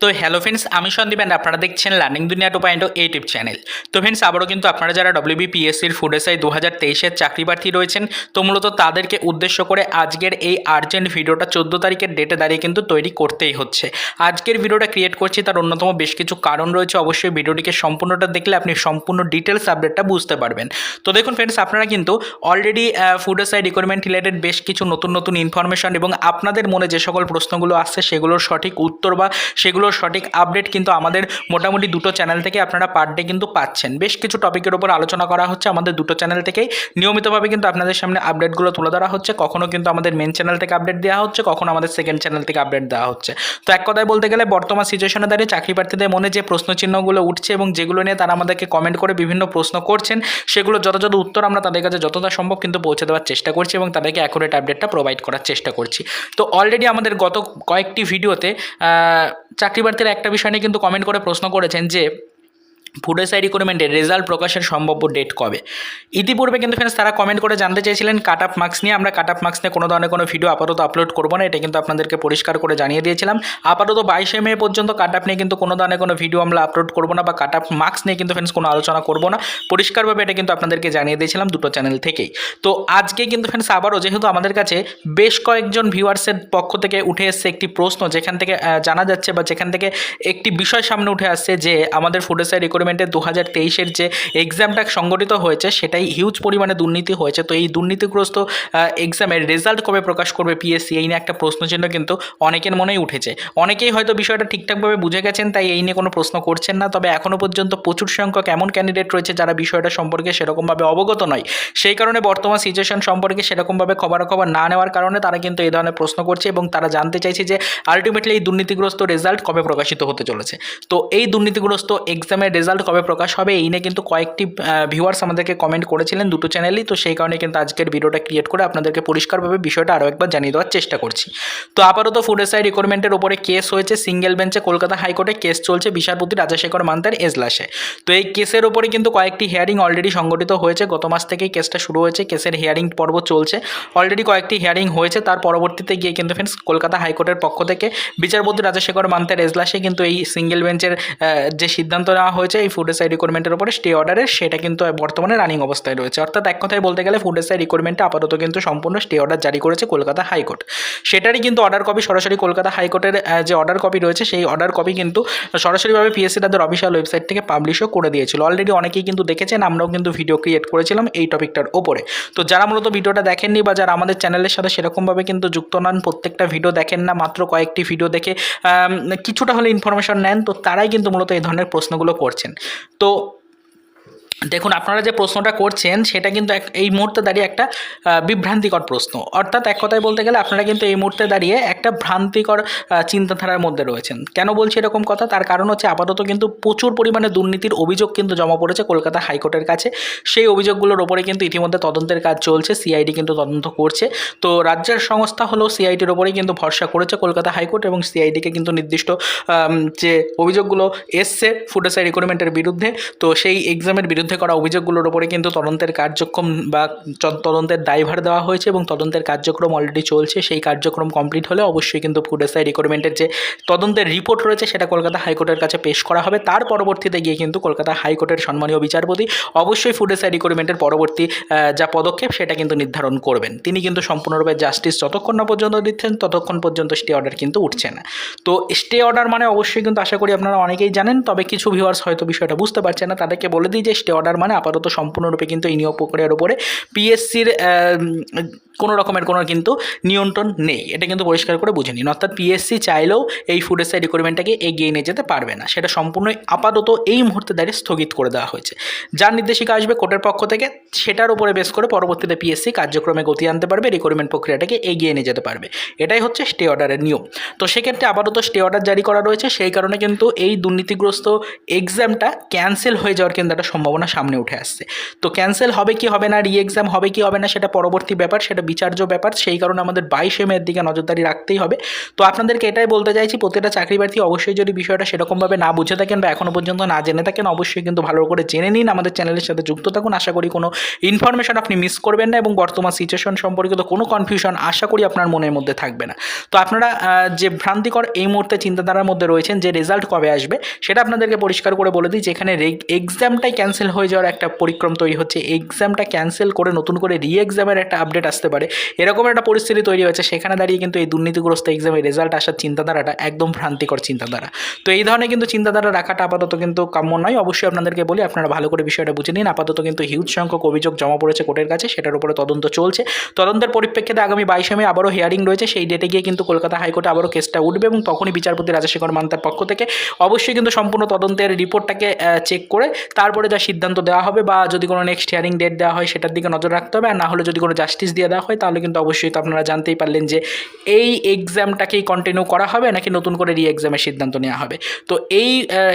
তো hello friends আমি Sandeep and আপনারা দেখছেন learning Duniya two point YouTube channel তো ফ্রেন্ডস আবারও কিন্তু আপনারা যারা ডব্লিউবিপিএসসির ফুড এসআই দু হাজার তেইশের চাকরি প্রার্থী রয়েছেন, তো মূলত তাদেরকে উদ্দেশ্য করে আজকের এই আর্জেন্ট ভিডিওটা চোদ্দ তারিখের ডেটে দাঁড়িয়ে কিন্তু তৈরি করতেই হচ্ছে। আজকের ভিডিওটা ক্রিয়েট করছি, তার অন্যতম বেশ কিছু কারণ রয়েছে। অবশ্যই ভিডিওটিকে সম্পূর্ণটা দেখলে আপনি সম্পূর্ণ ডিটেলস আপডেটটা বুঝতে পারবেন। তো দেখুন ফ্রেন্ডস আপনারা কিন্তু already food SI requirement related বেশ কিছু নতুন নতুন ইনফরমেশন এবং আপনাদের মনে যে সকল প্রশ্নগুলো আসছে, সেগুলোর সঠিক উত্তর বা সেগুলোর সঠিক আপডেট কিন্তু আমাদের মোটামুটি দুটো চ্যানেল থেকে আপনারা পার ডে কিন্তু পাচ্ছেন। বেশ কিছু টপিকের উপর আলোচনা করা হচ্ছে আমাদের দুটো চ্যানেল থেকেই। নিয়মিতভাবে কিন্তু আপনাদের সামনে আপডেটগুলো তুলে ধরা হচ্ছে। কখনো কিন্তু আমাদের মেন চ্যানেল থেকে আপডেট দেওয়া হচ্ছে, কখনো আমাদের সেকেন্ড চ্যানেল থেকে আপডেট দেওয়া হচ্ছে। তো এক কথায় বলতে গেলে বর্তমান সিচুয়েশনে দাঁড়িয়ে চাকরি প্রার্থীদের মনে যে প্রশ্নচিহ্নগুলো উঠছে এবং যেগুলো নিয়ে তারা আমাদেরকে কমেন্ট করে বিভিন্ন প্রশ্ন করছেন, সেগুলো যথাযথ উত্তর আমরা তাদের কাছে যতটা সম্ভব কিন্তু পৌঁছে দেওয়ার চেষ্টা করছি এবং তাদেরকে অ্যাকুরেট আপডেটটা প্রোভাইড করার চেষ্টা করছি। তো অলরেডি আমাদের গত কয়েকটি ভিডিওতে চাকরি প্রার্থীরা একটা বিষয় নিয়ে কিন্তু কমেন্ট করে প্রশ্ন করেছেন যে ফুড এসআই রিক্রুটমেন্টের রেজাল্ট প্রকাশের সম্ভাব্য ডেট কবে? ইতিপূর্বে কিন্তু ফ্রেন্ডস তারা কমেন্ট করে জানতে চেয়েছিলেন কাট আপ মার্কস নিয়ে। আমরা কাট আপ মার্কস নিয়ে কোনো ধরনের কোনো ভিডিও আপাতত আপলোড করব না। এটা কিন্তু আপনাদেরকে পরিষ্কার করে জানিয়ে দিয়েছিলাম। আপাতত বাইশে মে পর্যন্ত কাট আপ নিয়ে কিন্তু কোনো ধরনের কোনো ভিডিও আমরা আপলোড করব না বা কাট আপ মার্কস নিয়ে কিন্তু ফ্রেন্ডস কোনো আলোচনা করব না। পরিষ্কারভাবে এটা কিন্তু আপনাদেরকে জানিয়ে দিয়েছিলাম দুটো চ্যানেল থেকেই। তো আজকে কিন্তু ফ্রেন্ডস আবারও যেহেতু আমাদের কাছে বেশ কয়েকজন ভিউয়ার্সের পক্ষ থেকে উঠে এসছে একটি প্রশ্ন, যেখান থেকে জানা যাচ্ছে বা যেখান থেকে একটি বিষয় সামনে উঠে আসছে যে আমাদের ফুড এসআই রিক্রুটমেন্টের দু হাজার তেইশের যে এক্সামটা সংগঠিত হয়েছে, সেটাই হিউজ পরিমাণে দুর্নীতি হয়েছে। তো এই দুর্নীতিগ্রস্ত এক্সামের রেজাল্ট কবে প্রকাশ করবে পিএসসি এই নিয়ে একটা প্রশ্নচিহ্ন কিন্তু অনেকের মনেই উঠেছে। অনেকেই হয়তো বিষয়টা ঠিকঠাকভাবে বুঝে গেছেন, তাই এই নিয়ে কোনো প্রশ্ন করছেন না। তবে এখনও পর্যন্ত প্রচুর সংখ্যক এমন ক্যান্ডিডেট রয়েছে যারা বিষয়টা সম্পর্কে সেরকমভাবে অবগত নয়। সেই কারণে বর্তমান সিচুয়েশন সম্পর্কে সেরকমভাবে খবরাখবর না নেওয়ার কারণে তারা কিন্তু এই ধরনের প্রশ্ন করছে এবং তারা জানতে চাইছে যে আলটিমেটলি এই দুর্নীতিগ্রস্ত রেজাল্ট কবে প্রকাশিত হতে চলেছে। তো এই দুর্নীতিগ্রস্ত এক্সামের রেজাল্ট কবে প্রকাশ হবে, এই নিয়ে কিন্তু কয়েকটি ভিউয়ার্স আমাদেরকে কমেন্ট করেছিলেন দুটো চ্যানেলই তো সেই কারণে কিন্তু আজকের ভিডিওটা ক্রিয়েট করে আপনাদেরকে পরিষ্কারভাবে বিষয়টা আরও একবার জানিয়ে দেওয়ার চেষ্টা করছি। তো আপাতত ফুড এসআই রিকোয়ারমেন্টের উপরে কেস হয়েছে সিঙ্গেল বেঞ্চে কলকাতা হাইকোর্টে কেস চলছে বিচারপতি রাজাশেখর মান্তার এজলাসে। তো এই কেসের উপরে কিন্তু কয়েকটি হিয়ারিং অলরেডি সংগঠিত হয়েছে। গত মাস থেকেই কেসটা শুরু হয়েছে কেসের হিয়ারিং পর্ব চলছে। অলরেডি কয়েকটি হিয়ারিং হয়েছে, তার পরবর্তীতে গিয়ে কিন্তু ফ্রেন্ডস কলকাতা হাইকোর্টের পক্ষ থেকে বিচারপতি রাজাশেখর মান্তার এজলাসে কিন্তু এই সিঙ্গেল বেঞ্চের যে সিদ্ধান্ত নেওয়া হয়েছে এই ফুড এসআই রিকোয়ারমেন্টের উপরে স্টে অর্ডারের সেটা কিন্তু বর্তমানে রানিং অবস্থায় রয়েছে। অর্থাৎ এক কথায় বলতে গেলে ফুড এসআই রিকোয়ারমেন্টে আপাতত কিন্তু সম্পূর্ণ স্টে অর্ডার জারি করেছে কলকাতা হাইকোর্ট। সেটারই কিন্তু অর্ডার কপি সরাসরি কলকাতা হাইকোর্টের যে অর্ডার কপি রয়েছে, সেই অর্ডার কপি কিন্তু সরাসরিভাবে পিএসসি তাদের অফিসিয়াল ওয়েবসাইট থেকে পাবলিশও করে দিয়েছিল। অলরেডি অনেকেই কিন্তু দেখেছেন, আমরাও কিন্তু ভিডিও ক্রিয়েট করেছিলাম এই টপিকটার ওপরে তো যারা মূলত ভিডিওটা দেখেননি বা যারা আমাদের চ্যানেলের সাথে সেরকমভাবে কিন্তু যুক্ত নন, প্রত্যেকটা ভিডিও দেখেন না, মাত্র কয়েকটি ভিডিও দেখে কিছুটা হলে ইনফরমেশন নেন, তো তারাই কিন্তু মূলত এই ধরনের প্রশ্নগুলো করছেন। তো দেখুন, আপনারা যে প্রশ্নটা করছেন, সেটা কিন্তু এক- এই মুহূর্তে দাঁড়িয়ে একটা বিভ্রান্তিকর প্রশ্ন। অর্থাৎ এক কথায় বলতে গেলে, আপনারা কিন্তু এই মুহূর্তে দাঁড়িয়ে একটা ভ্রান্তিকর চিন্তাধারার মধ্যে রয়েছেন। কেন বলছি এরকম কথা? তার কারণ হচ্ছে, আপাতত কিন্তু প্রচুর পরিমাণে দুর্নীতির অভিযোগ কিন্তু জমা পড়েছে কলকাতা হাইকোর্টের কাছে। সেই অভিযোগগুলোর ওপরে কিন্তু ইতিমধ্যে তদন্তের কাজ চলছে, সিআইডি কিন্তু তদন্ত করছে। তো রাজ্যের সংস্থা হলো সিআইডির ওপরেই কিন্তু ভরসা করেছে কলকাতা হাইকোর্ট এবং সিআইডিকে কিন্তু নির্দিষ্ট যে অভিযোগগুলো এসছে ফুড এসআই রিক্রুটমেন্টের বিরুদ্ধে, তো সেই এক্সামের বিরুদ্ধে করা অভিযোগগুলোর ওপরে কিন্তু তদন্তের কার্যক্রম বা তদন্তের দায়ভার দেওয়া হয়েছে এবং তদন্তের কার্যক্রম অলরেডি চলছে। সেই কার্যক্রম কমপ্লিট হলে অবশ্যই কিন্তু ফুড এসআই রিক্রুটমেন্টের যে তদন্তের রিপোর্ট রয়েছে সেটা কলকাতা হাইকোর্টের কাছে পেশ করা হবে। তার পরবর্তীতে গিয়ে কিন্তু কলকাতা হাইকোর্টের সম্মানীয় বিচারপতি অবশ্যই ফুড এসআই রিক্রুটমেন্টের পরবর্তী যা পদক্ষেপ সেটা কিন্তু নির্ধারণ করবেন। তিনি কিন্তু সম্পূর্ণরূপে জাস্টিস যতক্ষণ না পর্যন্ত দিচ্ছেন, ততক্ষণ পর্যন্ত স্টে অর্ডার কিন্তু উঠছে না। তো স্টে অর্ডার মানে অবশ্যই কিন্তু আশা করি আপনারা অনেকেই জানেন, তবে কিছু ভিউয়ার্স হয়তো বিষয়টা বুঝতে পারছেন না। তাদেরকে বলে দিই যে স্টে অর্ডার মানে আপাতত সম্পূর্ণরূপে কিন্তু এই নিয়োগ প্রক্রিয়ার উপরে পিএসসির কোনো রকমের কোনো কিন্তু নিয়ন্ত্রণ নেই। এটা কিন্তু পরিষ্কার করে বুঝে নিন। অর্থাৎ পিএসসি চাইলেও এই ফুড এসআই রিকোয়ারমেন্টটাকে এগিয়ে নিয়ে যেতে পারবে না। সেটা সম্পূর্ণ আপাতত এই মুহূর্তে দাঁড়িয়ে স্থগিত করে দেওয়া হয়েছে। যার নির্দেশিকা আসবে কোর্টের পক্ষ থেকে, সেটার উপরে বেস করে পরবর্তীতে পিএসসি কার্যক্রমে গতি আনতে পারবে রিকোয়ারমেন্ট প্রক্রিয়াটাকে এগিয়ে নিয়ে যেতে পারবে। এটাই হচ্ছে স্টে অর্ডারের নিয়ম। তো সেক্ষেত্রে আপাতত স্টে অর্ডার জারি করা রয়েছে। সেই কারণে কিন্তু এই দুর্নীতিগ্রস্ত এক্সামটা ক্যান্সেল হয়ে যাওয়ার কিন্তু একটা সম্ভাবনা সম্ভাবনা সামনে উঠে আসছে। তো ক্যান্সেল হবে কি হবে না রি এক্সাম হবে কি হবে না, সেটা পরবর্তী ব্যাপার, সেটা বিচার্য ব্যাপার, সেই কারণে আমাদের বাইশে মেয়ের দিকে নজরদারি রাখতেই হবে। তো আপনাদেরকে এটাই বলতে চাইছি, প্রত্যেকটা চাকরি প্রার্থী অবশ্যই যদি বিষয়টা সেরকমভাবে না বুঝে থাকেন বা এখনও পর্যন্ত না জেনে থাকেন, অবশ্যই কিন্তু ভালো করে জেনে নিন, আমাদের চ্যানেলের সাথে যুক্ত থাকুন। আশা করি কোনো ইনফরমেশন আপনি মিস করবেন না এবং বর্তমান সিচুয়েশন সম্পর্কিত কোনো কনফিউশন আশা করি আপনার মনের মধ্যে থাকবে না। তো আপনারা যে ভ্রান্তিকর এই মুহূর্তে চিন্তাধারার মধ্যে রয়েছেন যে রেজাল্ট কবে আসবে, সেটা আপনাদেরকে পরিষ্কার করে বলে দিই, যেখানে এক্সামটাই ক্যান্সেল হয়ে যাওয়ার একটা পরিক্রম তৈরি হচ্ছে। এক্সামটা ক্যান্সেল করে নতুন করে রি এক্সামের একটা আপডেট আসতে পারে। এরকম একটা পরিস্থিতি তৈরি হয়েছে। সেখানে দাঁড়িয়ে কিন্তু এই দুর্নীতিগ্রস্ত এক্সামের রেজাল্ট আসার চিন্তাধারাটা একদম ভ্রান্তিকর চিন্তাধারা। তো এই ধরনের কিন্তু চিন্তাধারা রাখাটা আপাতত কিন্তু কাম্য নয়। অবশ্যই আপনাদেরকে বলি, আপনারা ভালো করে বিষয়টা বুঝে নিন। আপাতত কিন্তু হিউজ সংখ্যক অভিযোগ জমা পড়েছে কোর্টের কাছে। সেটার উপরে তদন্ত চলছে। তদন্তের পরিপ্রেক্ষিতে আগামী বাইশে মে আবারও হিয়ারিং রয়েছে। সেই ডেটে গিয়ে কিন্তু কলকাতা হাইকোর্টে আবারও কেসটা উঠবে এবং তখনই বিচারপতি রাজশেখর মান্তার পক্ষ থেকে অবশ্যই কিন্তু সম্পূর্ণ তদন্তের রিপোর্টটাকে চেক করে তারপরে যা সিদ্ধান্ত দেওয়া হবে বা যদি কোনো নেক্সট হিয়ারিং ডেট দেওয়া হয় সেটার দিকে নজর রাখতে হবে। আর না হলে যদি কোনো জাস্টিস দিয়ে দেওয়া হয় তাহলে কিন্তু অবশ্যই তো আপনারা জানতেই পারলেন যে এই এক্সামটাকেই কন্টিনিউ করা হবে নাকি নতুন করে রি এক্সামের সিদ্ধান্ত নেওয়া হবে। তো এই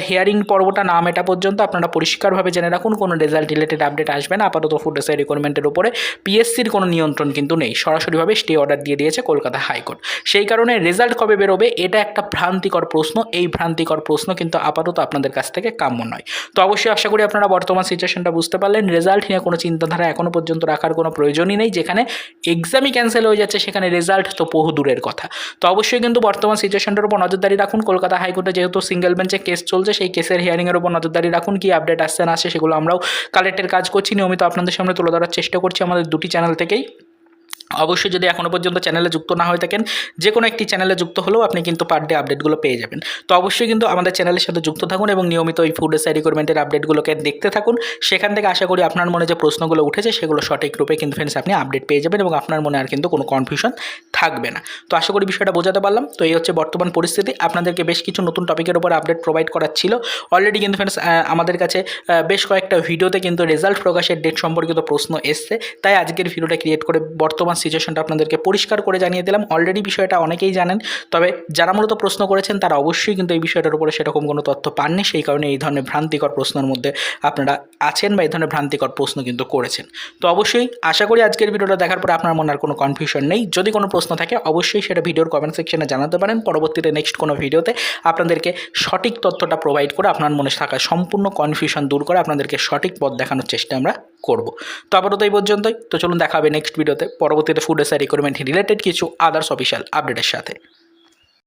হিয়ারিং পর্বটা না মেটা পর্যন্ত আপনারা পরিষ্কারভাবে জেনে রাখুন, কোনো রেজাল্ট রিলেটেড আপডেট আসবে না। আপাতত ফুড এসআই রিকোয়ারমেন্টের উপরে পিএসসির কোনো নিয়ন্ত্রণ কিন্তু নেই। সরাসরিভাবে স্টে অর্ডার দিয়ে দিয়েছে কলকাতা হাইকোর্ট সেই কারণে রেজাল্ট কবে বেরোবে এটা একটা ভ্রান্তিকর প্রশ্ন। এই ভ্রান্তিকর প্রশ্ন কিন্তু আপাতত আপনাদের কাছ থেকে কাম্য নয়। তো অবশ্যই আশা করি আপনারা বর্তমান সিচুয়েশনটা বুঝতে পারলেন। রেজাল্ট নিয়ে কোনো চিন্তাধারা এখনও পর্যন্ত রাখার কোনো প্রয়োজনই নেই। যেখানে এক্সামই ক্যান্সেল হয়ে যাচ্ছে, সেখানে রেজাল্ট তো বহু দূরের কথা। তো অবশ্যই কিন্তু বর্তমান সিচুয়েশনটার উপর নজরদারি রাখুন। কলকাতা হাইকোর্টে যেহেতু সিঙ্গেল বেঞ্চে কেস চলছে, সেই কেসের হিয়ারিংয়ের উপর নজরদারি রাখুন। কি আপডেট আসছে না আসছে, সেগুলো আমরাও কালেক্টের কাজ করছি। নিয়মিত আপনাদের সামনে তুলে ধরার চেষ্টা করছি আমাদের দুটি চ্যানেল থেকেই। অবশ্যই যদি এখনও পর্যন্ত চ্যানেলে যুক্ত না হয়ে থাকেন যে কোনো একটি চ্যানেলে যুক্ত হলেও আপনি কিন্তু পার ডে আপডেটগুলো পেয়ে যাবেন। তো অবশ্যই কিন্তু আমাদের চ্যানেলের সাথে যুক্ত থাকুন এবং নিয়মিত ওই ফুড এসআই রিকোয়ারমেন্টের আপডেটগুলোকে দেখতে থাকুন। সেখান থেকে আশা করি আপনার মনে যে প্রশ্নগুলো উঠেছে, সেগুলো সঠিক রূপে কিন্তু ফ্রেন্ডস আপনি আপডেট পেয়ে যাবেন এবং আপনার মনে আর কিন্তু কোনো কনফিউশন থাকবে না। তো আশা করি বিষয়টা বোঝাতে পারলাম। তো এই হচ্ছে বর্তমান পরিস্থিতি। আপনাদেরকে বেশ কিছু নতুন টপিকের উপর আপডেট প্রোভাইড করার ছিল। অলরেডি কিন্তু ফ্রেন্ডস আমাদের কাছে বেশ কয়েকটা ভিডিওতে কিন্তু রেজাল্ট প্রকাশের ডেট সম্পর্কিত প্রশ্ন এসছে। তাই আজকের ভিডিওটা ক্রিয়েট করে বর্তমান সিচুয়েশনটা আপনাদেরকে পরিষ্কার করে জানিয়ে দিলাম। অলরেডি বিষয়টা অনেকেই জানেন, তবে যারা মূলত প্রশ্ন করেছেন, তারা অবশ্যই কিন্তু এই বিষয়টার উপরে সেরকম কোনো তথ্য পাননি। সেই কারণে এই ধরনের ভ্রান্তিকর প্রশ্নের মধ্যে আপনারা আছেন বা এই ধরনের ভ্রান্তিকর প্রশ্ন কিন্তু করেছেন। তো অবশ্যই আশা করি আজকের ভিডিওটা দেখার পরে আপনার মনে আর কোনো কনফিউশন নেই। যদি কোনো প্রশ্ন থাকে, অবশ্যই সেটা ভিডিওর কমেন্ট সেকশনে জানাতে পারেন। পরবর্তীতে নেক্সট কোনো ভিডিওতে আপনাদেরকে সঠিক তথ্যটা প্রোভাইড করে আপনার মনে থাকা সম্পূর্ণ কনফিউশন দূর করে আপনাদেরকে সঠিক পথ দেখানোর চেষ্টা আমরা করব। তো আপাতত এই পর্যন্তই। তো চলুন দেখাবে নেক্সট ভিডিওতে পরবর্তীতে ফুড এসআই রিকোয়ারমেন্ট রিলেটেড কিছু আদার্স অফিসিয়াল আপডেটের সাথে।